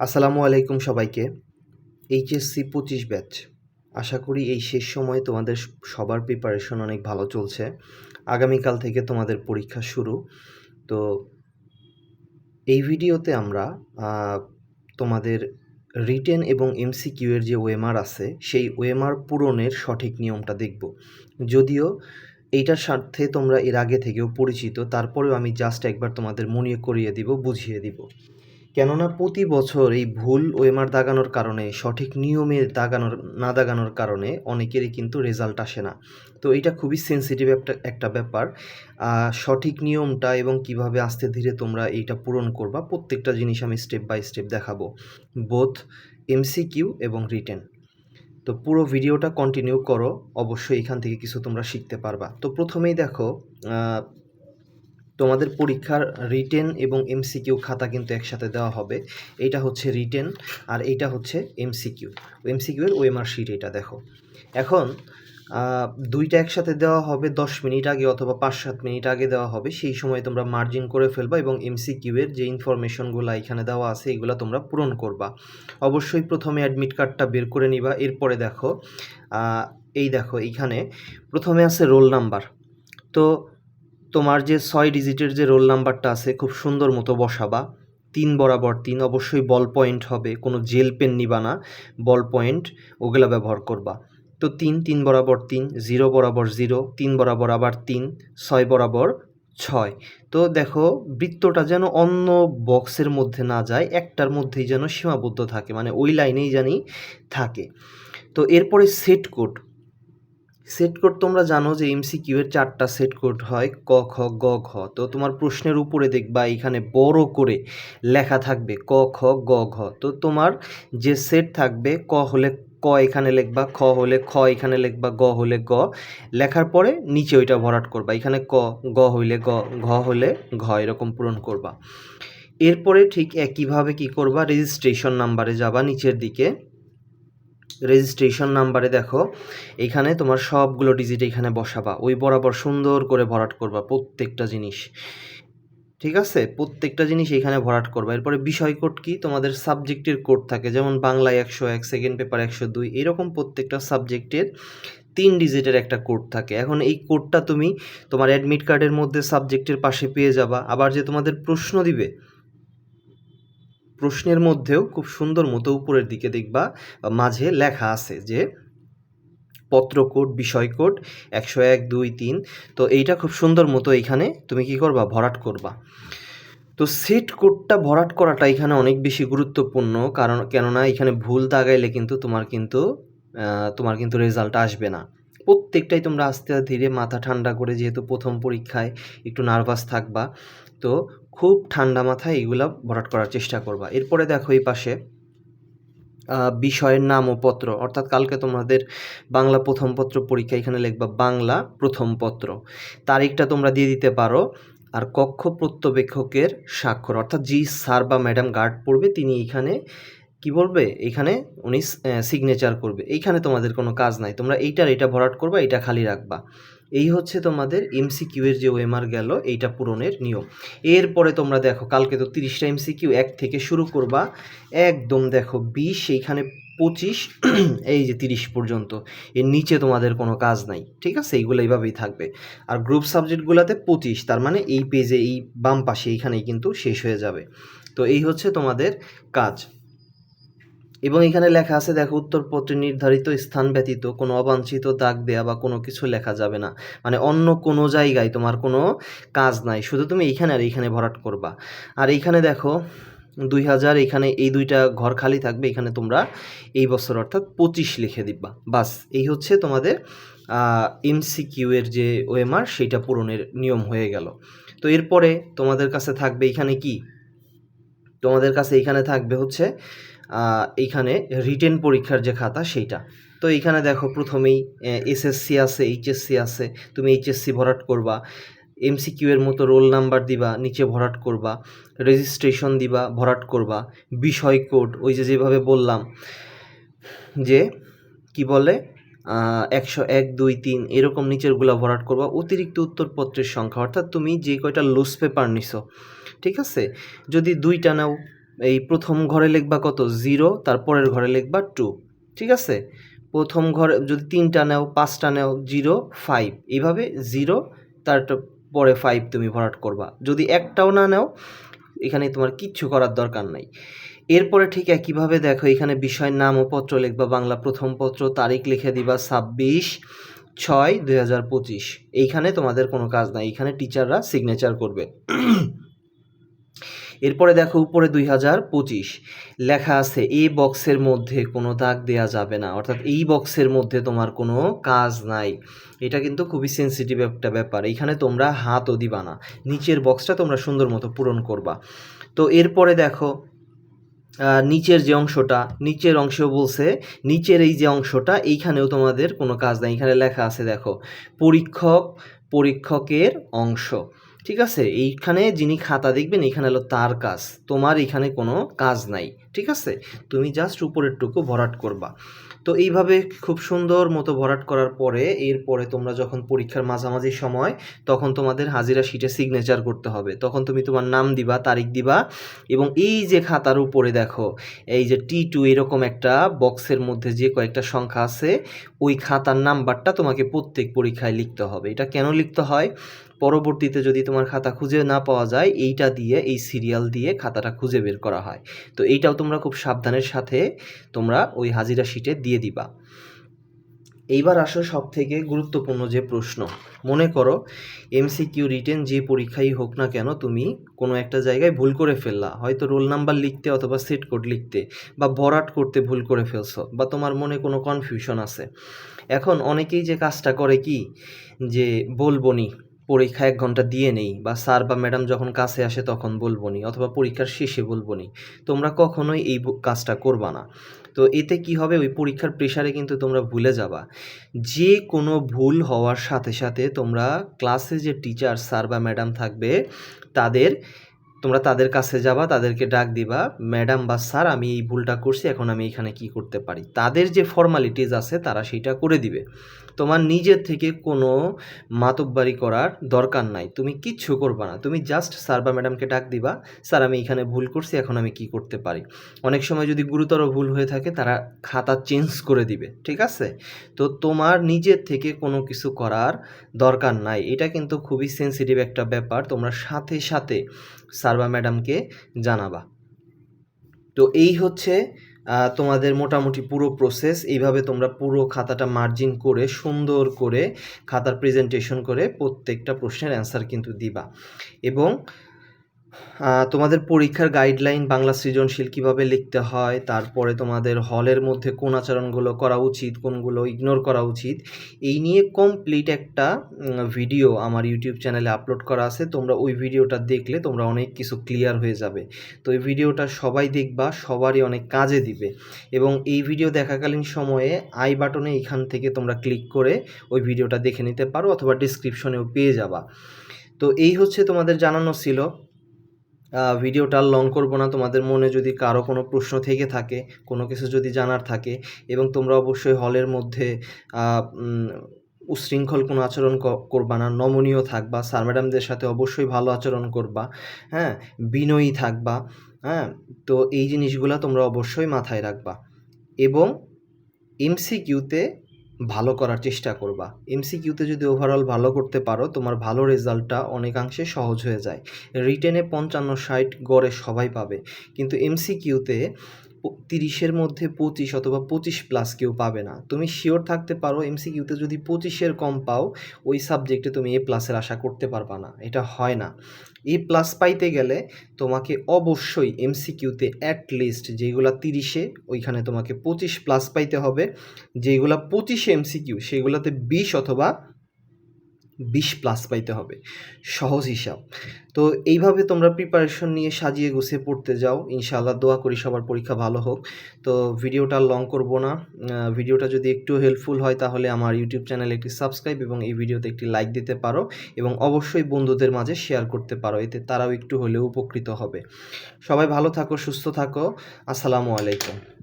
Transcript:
আসসালামু আলাইকুম সবাইকে। এইচএসসি পঁচিশ ব্যাচ। আশা করি এই শেষ সময়ে তোমাদের সবার প্রিপারেশন অনেক ভালো চলছে। আগামীকাল থেকে তোমাদের পরীক্ষা শুরু। তো এই ভিডিওতে আমরা তোমাদের রিটেন এবং এমসিকিউ এর যে ওয়েমার আছে, সেই ওয়েমার পূরণের সঠিক নিয়মটা দেখব। যদিও এইটার সাথে তোমরা এর আগে থেকেও পরিচিত, তারপরেও আমি জাস্ট একবার তোমাদের মনে করিয়ে দিব, বুঝিয়ে দিব। কেননা প্রতি বছর এই ভুল ওএমআর দাগানোর কারণে, সঠিক নিয়মে দাগানোর, না দাগানোর কারণে অনেকেরই কিন্তু রেজাল্ট আসে না। তো এটা খুবই সেন্সিটিভ একটা একটা ব্যাপার। সঠিক নিয়মটা এবং কীভাবে আস্তে ধীরে তোমরা এইটা পূরণ করবা, প্রত্যেকটা জিনিস আমি স্টেপ বাই স্টেপ দেখাবো। বোথ এমসিকিউ এবং রিটেন তো পুরো ভিডিওটা কন্টিনিউ করো, অবশ্যই এখান থেকে কিছু তোমরা শিখতে পারবা। তো প্রথমেই দেখো তোমাদের পরীক্ষার রিটেন এবং এমসিকিউ খাতা কিন্তু একসাথে দেওয়া হবে। এইটা হচ্ছে রিটেন আর এইটা হচ্ছে এমসিকিউ এমসিকিউ এর ওএমআর শিট এটা দেখো। এখন দুইটা একসাথে দেওয়া হবে, দশ মিনিট আগে অথবা পাঁচ সাত মিনিট আগে দেওয়া হবে, সেই সময় তোমরা মার্জিন করে ফেলবা এবং এমসিকিউ এর যে ইনফরমেশনগুলো এখানে দেওয়া আছে, এগুলো তোমরা পূরণ করবা। অবশ্যই প্রথমে অ্যাডমিট কার্ডটা বের করে নিবা, এরপরে দেখো এই দেখো এইখানে প্রথমে আছে রোল নাম্বার তো তোমার যে ছয় ডিজিটের যে রোল নাম্বারটা আছে, খুব সুন্দর মতো বসাবা। তিন বরাবর তিন, অবশ্যই বল পয়েন্ট হবে, কোনো জেল পেন নিবা না। বল পয়েন্ট ওগুলা ব্যবহার করবা। তো তিন তিন বরাবর তিন জিরো বরাবর জিরো তিন বরাবর আবার তিন, ছয় বরাবর ছয়। তো দেখো, বৃত্তটা যেন অন্য বক্সের মধ্যে না যায়, একটার মধ্যেই যেন সীমাবদ্ধ থাকে মানে ওই লাইনেই জানি থাকে। তো এরপরে সেট কোড সেট কোড তোমরা জানো যে এমসিকিউ এর চারটা সেট কোড হয় ক, খ, গ, ঘ। তো তোমার প্রশ্নের উপরে দেখবা এখানে বড় করে লেখা থাকবে ক, খ, গ, ঘ। তো তোমার যে সেট থাকবে ক হলে ক এখানে লিখবা, খ হলে খ এখানে লিখবা, গ হলে গ। লেখার পরে নিচে ওইটা ভরাট করবা। এখানে ক, গ হইলে গ, ঘ হলে ঘ এরকম পূরণ করবা। এরপরে ঠিক একইভাবে কি করবা? রেজিস্ট্রেশন নাম্বারে যাবা নিচের দিকে। রেজিস্ট্রেশন নাম্বারে দেখো, এখানে তোমার সবগুলো ডিজিট এখানে বসাবা। ওই বরাবর সুন্দর করে ভরাট করবা প্রত্যেকটা জিনিস। ঠিক আছে? প্রত্যেকটা জিনিস এখানে ভরাট করবা। এরপরে বিষয় কোড কি? তোমাদের সাবজেক্টের কোড থাকে। যেমন বাংলায় একশো এক সেকেন্ড পেপার একশো দুই, এরকম প্রত্যেকটা সাবজেক্টের তিন ডিজিটের একটা কোড থাকে। এখন এই কোডটা তুমি তোমার অ্যাডমিট কার্ডের মধ্যে সাবজেক্টের পাশে পেয়ে যাবা। আবার যে তোমাদের প্রশ্ন দিবে প্রশ্নের মধ্যেও খুব সুন্দর মতো উপরের দিকে দেখবা, মাঝে লেখা আছে যে পত্র কোড, বিষয় কোড একশো এক, দুই, তিন। তো এইটা খুব সুন্দর মতো এইখানে তুমি কি করবা? ভরাট করবা। তো সেট কোডটা ভরাট করাটা এখানে অনেক বেশি গুরুত্বপূর্ণ কারণ, কেননা এখানে ভুল দাগাইলে কিন্তু তোমার কিন্তু তোমার কিন্তু রেজাল্ট আসবে না। প্রত্যেকটাই তোমরা আস্তে ধীরে মাথা ঠান্ডা করে যেহেতু প্রথম পরীক্ষায় একটু নার্ভাস থাকবা, তো খুব ঠান্ডা মাথায় এগুলা ভরাট করার চেষ্টা করবা। এরপরে দেখো এই পাশে বিষয়ের নাম ও পত্র। অর্থাৎ কালকে তোমাদের বাংলা প্রথম পত্র পরীক্ষা এখানে লিখবা, বাংলা প্রথম পত্র। তারিখটা তোমরা দিয়ে দিতে পারো। আর কক্ষ প্রত্যবেক্ষকের স্বাক্ষর। অর্থাৎ জি স্যার বা ম্যাডাম গার্ড পড়বে, তিনি এখানে কি বলবে? এখানে উনি সিগনেচার করবে। এইখানে তোমাদের কোনো কাজ নাই। তোমরা এইটার এটা ভরাট করবা এটা খালি রাখবা। এই হচ্ছে তোমাদের এমসিকিউ এর যে ওএমআর গেল, এইটা পূরণের নিয়ম। এরপরে তোমরা দেখো, কালকে তো তিরিশটা এমসিকিউ এক থেকে শুরু করবা। একদম দেখো, বিশ, এইখানে পঁচিশ, এই যে তিরিশ পর্যন্ত। এর নিচে তোমাদের কোনো কাজ নাই, ঠিক আছে? এইগুলো এইভাবেই থাকবে। আর গ্রুপ সাবজেক্টগুলোতে পঁচিশ, তার মানে এই পেজে এই বাম পাশে, এইখানেই কিন্তু শেষ হয়ে যাবে। তো এই হচ্ছে তোমাদের কাজ। এবং এখানে লেখা আছে, দেখো, উত্তরপত্রে নির্ধারিত স্থান ব্যতীত কোনো অবাঞ্ছিত দাগ দেয়া বা কোনো কিছু লেখা যাবে না। মানে অন্য কোনো জায়গায় তোমার কোনো কাজ নাই। শুধু তুমি এইখানে আর এইখানে ভরাট করবা। আর এইখানে দেখো, দুই হাজার, এখানে এই দুইটা ঘর খালি থাকবে, এখানে তোমরা এই বছর অর্থাৎ পঁচিশ লিখে দিবা। বাস, এই হচ্ছে তোমাদের এমসিকিউ এর যে ওএমআর সেইটা পূরণের নিয়ম হয়ে গেল। তো এরপরে তোমাদের কাছে থাকবে এখানে কি? তোমাদের কাছে এখানে থাকবে হচ্ছে এইখানে রিটেন পরীক্ষার যে খাতা সেইটা। তো এইখানে দেখো প্রথমেই এসএসসি আছে এইচএসসি আছে, তুমি এইচএসসি ভরাট করবা। এমসিকিউ এর মতো রোল নাম্বার দিবা, নিচে ভরাট করবা। রেজিস্ট্রেশন দিবা, ভরাট করবা। বিষয় কোড ওই যে যেভাবে বললাম, যে কি বলে? একশো এক, দুই, তিন, এরকম নিচেরগুলা ভরাট করবা। অতিরিক্ত উত্তরপত্রের সংখ্যা, অর্থাৎ তুমি যে কয়টা লুজ পেপার নিছো, ঠিক আছে? যদি দুইটা নাও এই প্রথম ঘরে লিখবা কত? জিরো তারপরের ঘরে লিখবা টু ঠিক আছে? প্রথম ঘরে যদি তিনটা নেও, পাঁচটা নেও জিরো ফাইভ এইভাবে জিরো তার পরে ফাইভ তুমি ভরাট করবা। যদি একটাও না নেও, এখানে তোমার কিচ্ছু করার দরকার নাই। এরপরে ঠিক একইভাবে দেখো, এখানে বিষয়ের নাম ও পত্র লিখবা, বাংলা প্রথম পত্র, তারিখ লিখে দিবা ছাব্বিশ ছয় দুই হাজার পঁচিশ। এইখানে তোমাদের কোনো কাজ নাই, এখানে টিচাররা সিগনেচার করবে। এরপরে দেখো উপরে দুই হাজার পঁচিশ। লেখা আছে এই বক্সের মধ্যে কোনো দাগ দেয়া যাবে না। অর্থাৎ এই বক্সের মধ্যে তোমার কোনো কাজ নাই। এটা কিন্তু খুবই সেন্সিটিভ একটা ব্যাপার। এখানে তোমরা হাতও দিবা না। নিচের বক্সটা তোমরা সুন্দর মতো পূরণ করবা। তো এরপরে দেখো নিচের যে অংশটা, নিচের অংশ বলছে, নিচের এই যে অংশটা, এইখানেও তোমাদের কোনো কাজ নাই। এখানে লেখা আছে, দেখো, পরীক্ষক, পরীক্ষকের অংশ। ঠিক আছে? এইখানে যিনি খাতা দেখবেন, এইখানে হলো তার কাজ। তোমার এখানে কোনো কাজ নাই, ঠিক আছে? তুমি জাস্ট উপরেরটুকু ভরাট করবা। তো এইভাবে খুব সুন্দর মতো ভরাট করার পরে, এরপরে তোমরা যখন পরীক্ষার মাঝামাঝি সময়, তখন তোমাদের হাজিরা শিটে সিগনেচার করতে হবে। তখন তুমি তোমার নাম দিবা, তারিখ দিবা এবং এই যে খাতার উপরে দেখো, এই যে টি টু এরকম একটা বক্সের মধ্যে যে কয়েকটা সংখ্যা আছে, ওই খাতার নাম্বারটা তোমাকে প্রত্যেক পরীক্ষায় লিখতে হবে। এটা কেন লিখতে হয়? পরবর্তীতে যদি তোমার খাতা খুঁজে না পাওয়া যায়, এইটা দিয়ে, এই সিরিয়াল দিয়ে খাতাটা খুঁজে বের করা হয়। তো এইটাও তোমরা খুব সাবধানের সাথে তোমরা ওই হাজিরা শিটে দিয়ে দিবা। এইবার আসো সব থেকে গুরুত্বপূর্ণ যে প্রশ্ন। মনে করো এমসিকিউ রিটেন যে পরীক্ষাই হোক না কেন তুমি কোনো একটা জায়গায় ভুল করে ফেললা। হয়তো রোল নাম্বার লিখতে অথবা সেট কোড লিখতে বা ভরাট করতে ভুল করে ফেলছো বা তোমার মনে কোনো কনফিউশন আছে। এখন অনেকেই যে কাজটা করে কি? যে বলব নি পরীক্ষা এক ঘণ্টা দিয়ে নেই বা স্যার বা ম্যাডাম যখন কাছে আসে তখন বলব নি অথবা পরীক্ষার শেষে বলব নি। তোমরা কখনোই এই কাজটা করবা না। তো এতে কি হবে? ওই পরীক্ষার প্রেশারে কিন্তু তোমরা ভুলে যাবা। যে কোনো ভুল হওয়ার সাথে সাথে তোমরা ক্লাসে যে টিচার স্যার বা ম্যাডাম থাকবে, তাদের, তোমরা তাদের কাছে যাবা, তাদেরকে ডাক দিবা, ম্যাডাম বা স্যার, আমি এই ভুলটা করছি, এখন আমি এখানে কি করতে পারি? তাদের যে ফর্মালিটিস আছে তারা সেইটা করে দিবে। তোমার নিজের থেকে কোনো মাতব্বারি করার দরকার নাই। তুমি কিচ্ছু করবা না। তুমি জাস্ট স্যার বা ম্যাডামকে ডাক দিবা স্যার আমি এখানে ভুল করছি, এখন আমি কি করতে পারি? অনেক সময় যদি গুরুতর ভুল হয়ে থাকে, তারা খাতা চেঞ্জ করে দিবে, ঠিক আছে? তো তোমার নিজের থেকে কোনো কিছু করার দরকার নাই। এটা কিন্তু খুবই সেন্সিটিভ একটা ব্যাপার। তোমরা সাথে সাথে স্যার বা ম্যাডামকে জানাবা। তো এই হচ্ছে তোমাদের মোটামুটি পুরো প্রসেস এইভাবে তোমরা পুরো খাতাটা মার্জিন করে, সুন্দর করে খাতার প্রেজেন্টেশন করে প্রত্যেকটা প্রশ্নের অ্যান্সার কিন্তু দিবা। এবং তোমাদের পরীক্ষার গাইডলাইন বাংলা সৃজনশীল কীভাবে লিখতে হয়, তারপরে তোমাদের হলের মধ্যে কোন আচরণগুলো করা উচিত, কোনগুলো ইগনোর করা উচিত, এই নিয়ে কমপ্লিট একটা ভিডিও আমার ইউটিউব চ্যানেলে আপলোড করা আছে। তোমরা ওই ভিডিওটা দেখলে তোমরা অনেক কিছু ক্লিয়ার হয়ে যাবে। তো এই ভিডিওটা সবাই দেখবা, সবারই অনেক কাজে দিবে। এবং এই ভিডিও দেখাকালীন সময়ে আই বাটনে এখান থেকে তোমরা ক্লিক করে ওই ভিডিওটা দেখে নিতে পারো অথবা ডিসক্রিপশনেও পেয়ে যাবা। তো এই হচ্ছে তোমাদের জানানো ছিল। ভিডিওটা লং করব না। তোমাদের মনে যদি কারও কোনো প্রশ্ন থেকে থাকে, কোনো কিছু যদি জানার থাকে এবং তোমরা অবশ্যই হলের মধ্যে উচ্ছৃঙ্খল কোনো আচরণ করবা না, নমনীয় থাকবা স্যার ম্যাডামদের সাথে অবশ্যই ভালো আচরণ করবা হ্যাঁ বিনয়ী থাকবা হ্যাঁ তো এই জিনিসগুলো তোমরা অবশ্যই মাথায় রাখবা। এবং এমসিকিউতে ভালো করার চেষ্টা করবা। এমসিকিউতে যদি ওভারঅল ভালো করতে পারো, তোমার ভালো রেজাল্টটা অনেকাংশে সহজ হয়ে যায়। রিটেনে পঞ্চান্ন, ষাট, গড়ে সবাই পাবে। কিন্তু এমসিকিউতে তিরিশের মধ্যে পঁচিশ অথবা পঁচিশ প্লাস কেউ পাবে না। তুমি শিওর থাকতে পারো এমসিকিউতে যদি পঁচিশের কম পাও, ওই সাবজেক্টে তুমি এ প্লাসের আশা করতে পারবা না। এটা হয় না। এ প্লাস পাইতে গেলে তোমাকে অবশ্যই এমসিকিউতে অ্যাট লিস্ট যেগুলা তিরিশে, ওইখানে তোমাকে পঁচিশ প্লাস পাইতে হবে। যেগুলা পঁচিশে এমসিকিউ সেগুলোতে বিশ অথবা বিশ প্লাস পাইতে হবে। সহজ হিসাব। তো এইভাবে তোমরা প্রিপারেশন নিয়ে সাজিয়ে গুছিয়ে পড়তে যাও। ইনশাআল্লাহ দোয়া করি সবার পরীক্ষা ভালো হোক। তো ভিডিওটা লং করব না। ভিডিওটা যদি একটু হেল্পফুল হয় তাহলে আমার ইউটিউব চ্যানেলে একটি সাবস্ক্রাইব এবং এই ভিডিওতে একটি লাইক দিতে পারো এবং অবশ্যই বন্ধুদের মাঝে শেয়ার করতে পারো। এতে তারাও একটু হলেও উপকৃত হবে। সবাই ভালো থাকো, সুস্থ থাকো। আসসালামু আলাইকুম।